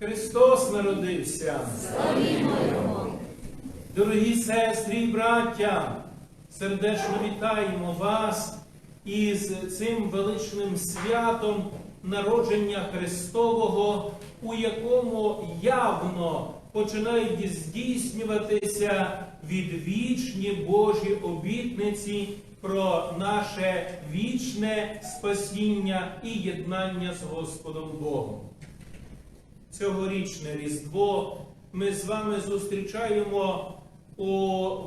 Христос народився. Дорогі сестри і браття, сердечно вітаємо вас із цим величним святом народження Христового, у якому явно починають здійснюватися відвічні Божі обітниці про наше вічне спасіння і єднання з Господом Богом. Цьогорічне Різдво ми з вами зустрічаємо у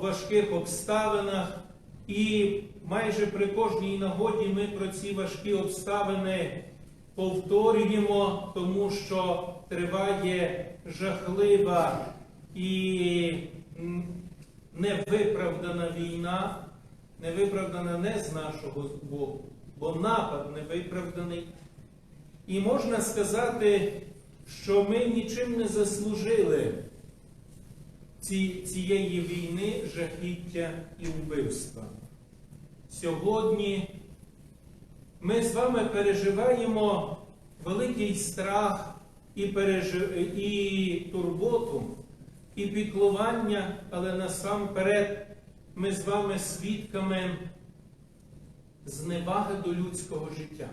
важких обставинах, і майже при кожній нагоді ми про ці важкі обставини повторюємо, тому що триває жахлива і невиправдана війна, невиправдана не з нашого боку, бо напад невиправданий. І можна сказати, що ми нічим не заслужили ці, цієї війни, жахіття і вбивства. Сьогодні ми з вами переживаємо великий страх і, пережи... і турботу, і піклування, але насамперед ми з вами свідками зневаги до людського життя.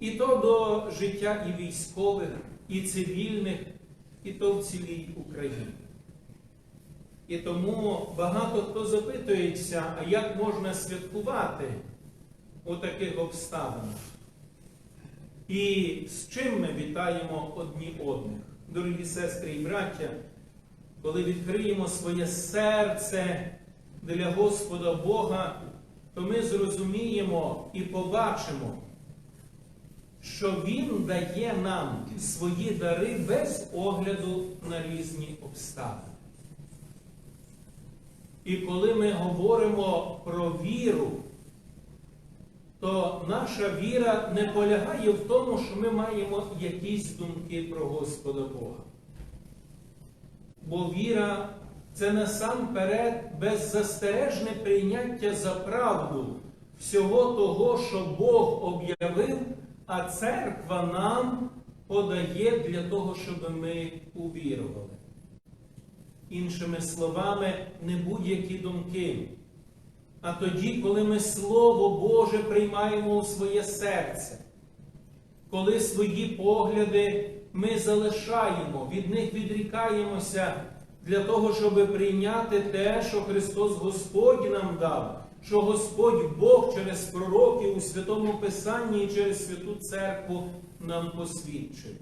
І то до життя і військових, і цивільних, і то в цілій Україні. І тому багато хто запитується, а як можна святкувати у таких обставинах? І з чим ми вітаємо одні одних, дорогі сестри і браття, коли відкриємо своє серце для Господа Бога, то ми зрозуміємо і побачимо, що Він дає нам свої дари без огляду на різні обставини. І коли ми говоримо про віру, то наша віра не полягає в тому, що ми маємо якісь думки про Господа Бога. Бо віра це насамперед беззастережне прийняття за правду всього того, що Бог об'явив, а церква нам подає для того, щоб ми увірували. Іншими словами, не будь-які думки. А тоді, коли ми Слово Боже приймаємо у своє серце, коли свої погляди ми залишаємо, від них відрікаємося для того, щоб прийняти те, що Христос Господь нам дав, що Господь Бог через пророків у Святому Писанні і через Святу Церкву нам посвідчив.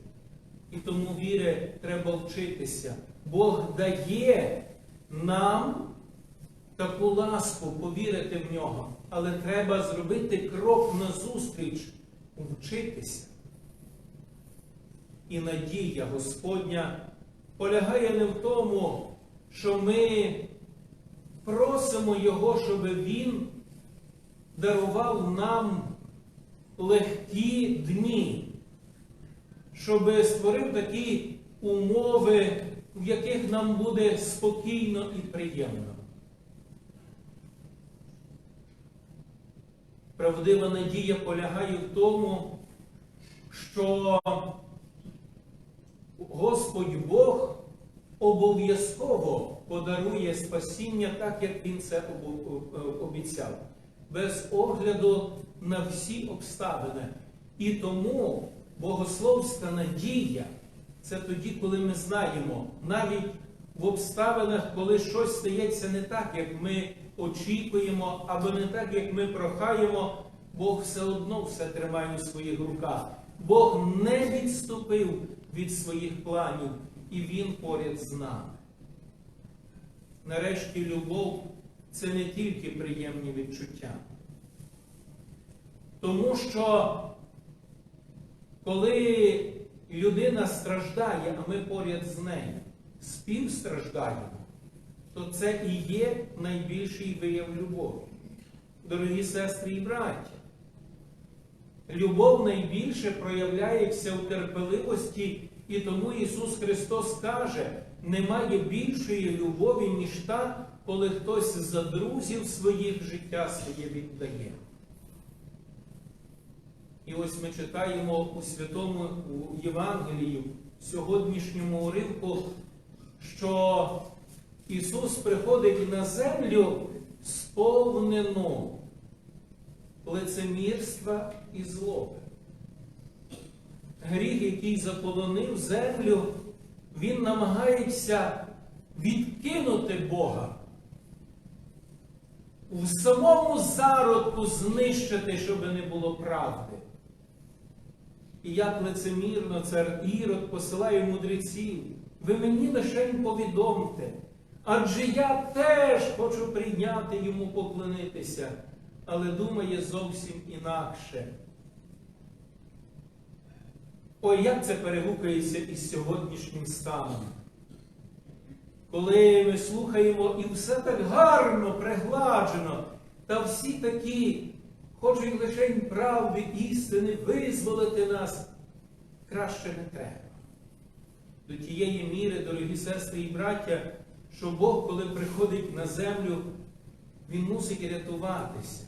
І тому віри треба вчитися. Бог дає нам таку ласку повірити в нього, але треба зробити крок назустріч, вчитися. І надія Господня полягає не в тому, що ми просимо Його, щоб Він дарував нам легкі дні, щоб створив такі умови, в яких нам буде спокійно і приємно. Правдива надія полягає в тому, що Господь Бог обов'язково подарує спасіння так, як Він це обіцяв, без огляду на всі обставини. І тому богословська надія це тоді, коли ми знаємо, навіть в обставинах, коли щось стається не так, як ми очікуємо, або не так, як ми прохаємо, Бог все одно все тримає у своїх руках. Бог не відступив від своїх планів, і Він поряд з нами. Нарешті, любов це не тільки приємні відчуття. Тому що, коли людина страждає, а ми поряд з нею співстраждаємо, то це і є найбільший вияв любові. Дорогі сестри і браття, любов найбільше проявляється у терпеливості, і тому Ісус Христос каже, немає більшої любові, ніж та, коли хтось за друзів своїх життя своє віддає. І ось ми читаємо у святому у Євангелії, в сьогоднішньому уривку, що Ісус приходить на землю сповнену лицемірства і злоби. Гріх, який заполонив землю, він намагається відкинути Бога. В самому зародку знищити, щоб не було правди. І як лицемірно цар Ірод посилає мудреців, ви мені лише повідомте, адже я теж хочу прийняти йому поклонитися, але думає зовсім інакше. Ой, як це перегукується із сьогоднішнім станом. Коли ми слухаємо і все так гарно, пригладжено, та всі такі хочуть лише правди, істини, визволити нас, краще не треба. До тієї міри, дорогі сестри і браття, що Бог, коли приходить на землю, Він мусить рятуватися.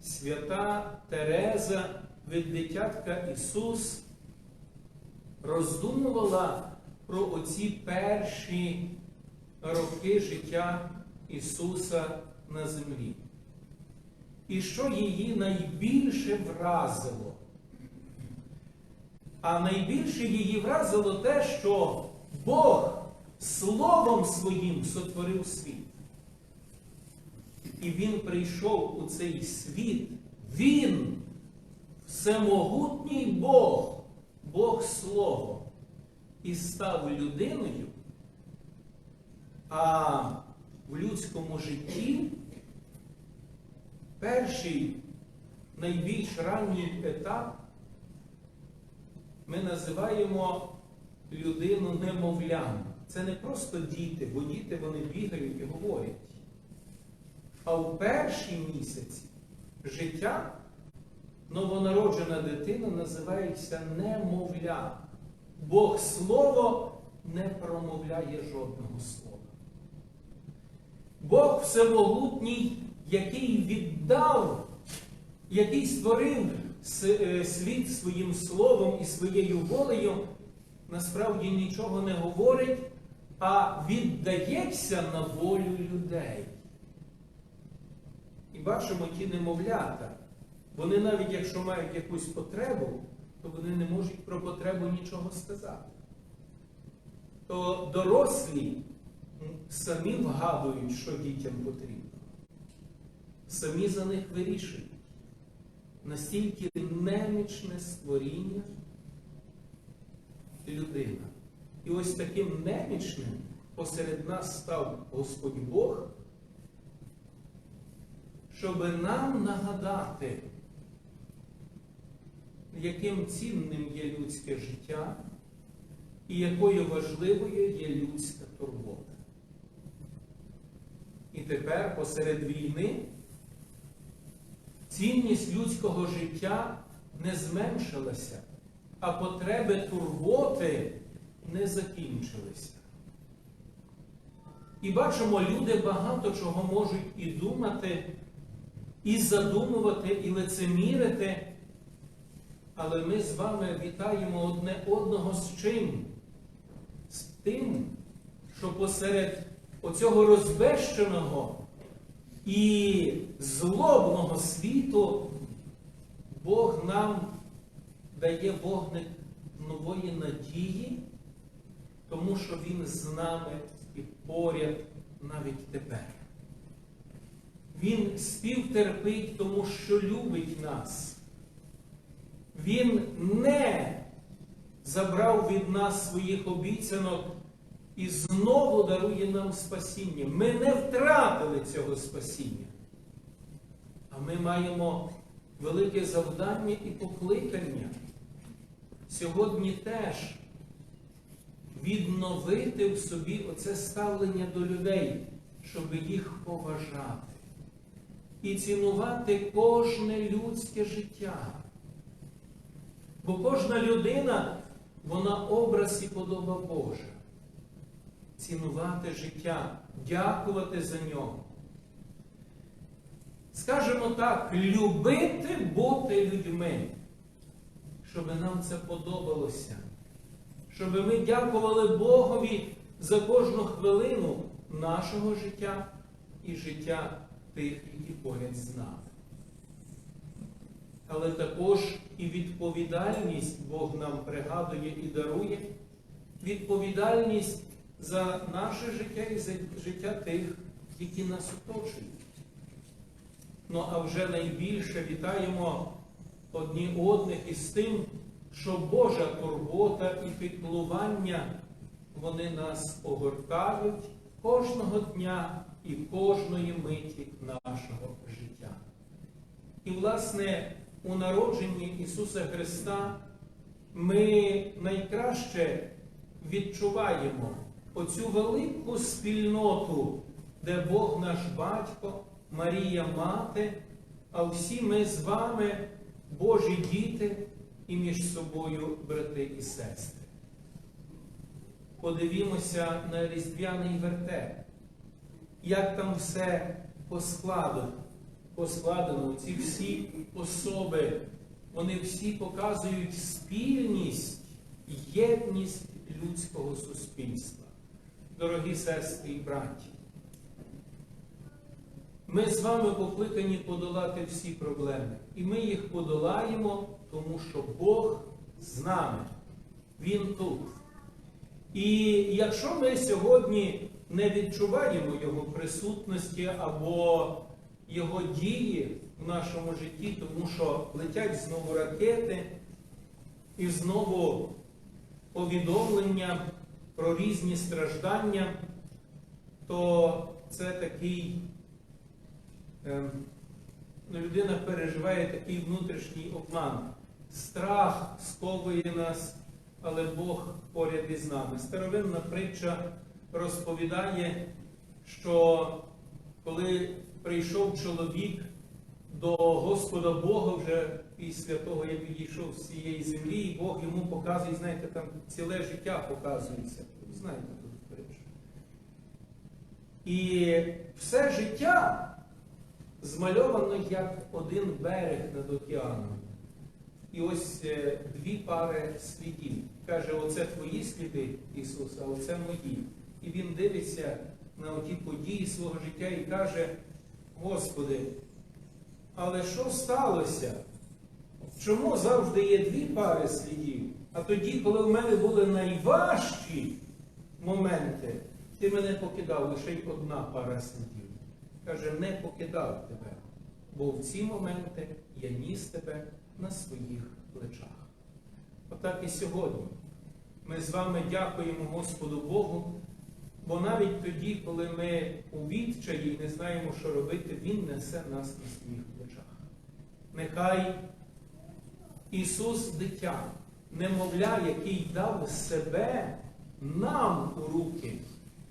Свята Тереза від дитятка Ісус роздумувала про оці перші роки життя Ісуса на землі. І що її найбільше вразило? А найбільше її вразило те, що Бог Словом Своїм сотворив світ. І Він прийшов у цей світ. Він, всемогутній Бог, Бог Слово, і став людиною, а в людському житті перший найбільш ранній етап ми називаємо людину немовлям. Це не просто діти, бо діти вони бігають і говорять. А в перші місяці життя новонароджена дитина називається немовля. Бог слово не промовляє жодного слова. Бог всемогутній, який віддав, який створив світ своїм словом і своєю волею, насправді нічого не говорить, а віддається на волю людей. І бачимо ті немовлята. Вони навіть якщо мають якусь потребу, то вони не можуть про потребу нічого сказати. То дорослі самі вгадують, що дітям потрібно. Самі за них вирішують. Настільки немічне створіння людина. І ось таким немічним посеред нас став Господь Бог, щоб нам нагадати, яким цінним є людське життя і якою важливою є людська турбота. І тепер посеред війни цінність людського життя не зменшилася, а потреби турботи не закінчилися. І бачимо, люди багато чого можуть і думати, і задумувати, і лицемірити. Але ми з вами вітаємо одне одного з чим? З тим, що посеред оцього розбещеного і злобного світу Бог нам дає вогник нової надії, тому що Він з нами і поряд навіть тепер. Він співтерпить, тому що любить нас. Він не забрав від нас своїх обіцянок і знову дарує нам спасіння. Ми не втратили цього спасіння. А ми маємо велике завдання і покликання. Сьогодні теж відновити в собі оце ставлення до людей, щоб їх поважати і цінувати кожне людське життя. Бо кожна людина, вона образ і подоба Божа. Цінувати життя, дякувати за нього. скажімо так, любити бути людьми, щоб нам це подобалося, щоб ми дякували Богові за кожну хвилину нашого життя і життя тих, які поряд з нами. Але також і відповідальність Бог нам пригадує і дарує, відповідальність за наше життя і за життя тих, які нас оточують. Ну а вже найбільше вітаємо одні одних із тим, що Божа турбота і піклування вони нас огортають кожного дня і кожної миті нашого життя. І, власне, у народженні Ісуса Христа ми найкраще відчуваємо оцю велику спільноту, де Бог наш Батько, Марія Мати, а всі ми з вами Божі діти і між собою брати і сестри. Подивімося на різдвяний вертеп, як там все поскладено, поскладено, ці всі особи, вони всі показують спільність, єдність людського суспільства. Дорогі сестри і браті, ми з вами покликані подолати всі проблеми. І ми їх подолаємо, тому що Бог з нами. Він тут. І якщо ми сьогодні не відчуваємо Його присутності або Його дії в нашому житті, тому що летять знову ракети і знову повідомлення про різні страждання, то це такий ем, ну, людина переживає такий внутрішній обман. Страх сковує нас, але Бог поряд із нами. Старовинна притча розповідає, що коли прийшов чоловік до Господа Бога вже після того, як відійшов з цієї землі, і Бог йому показує, знаєте, там ціле життя показується. Знаєте тут притчу. І все життя змальовано як один берег над океаном. І ось е, дві пари слідів. Каже, оце твої сліди, Ісус, а оце мої. І він дивиться на оті події свого життя і каже, Господи, але що сталося? Чому завжди є дві пари слідів? А тоді, коли в мене були найважчі моменти, ти мене покидав лише й одна пара слідів. Каже, не покидав тебе, бо в ці моменти я ніс тебе на своїх плечах. Отак і сьогодні ми з вами дякуємо Господу Богу, бо навіть тоді, коли ми у відчаї і не знаємо, що робити, Він несе нас на своїх плечах. Нехай Ісус дитя, немовля, який дав себе нам у руки,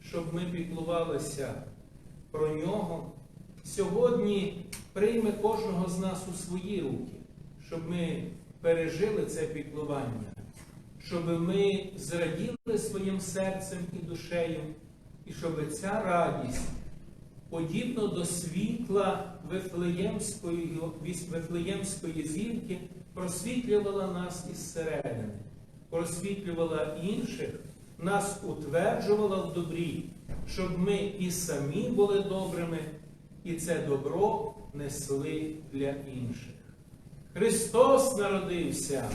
щоб ми піклувалися про нього, сьогодні прийме кожного з нас у свої руки, щоб ми пережили це піклування, щоб ми зраділи своїм серцем і душею, і щоб ця радість, подібно до світла Вифлеємської, зірки, просвітлювала нас із середини, просвітлювала інших, нас утверджувала в добрі, щоб ми і самі були добрими, і це добро несли для інших. Христос народився!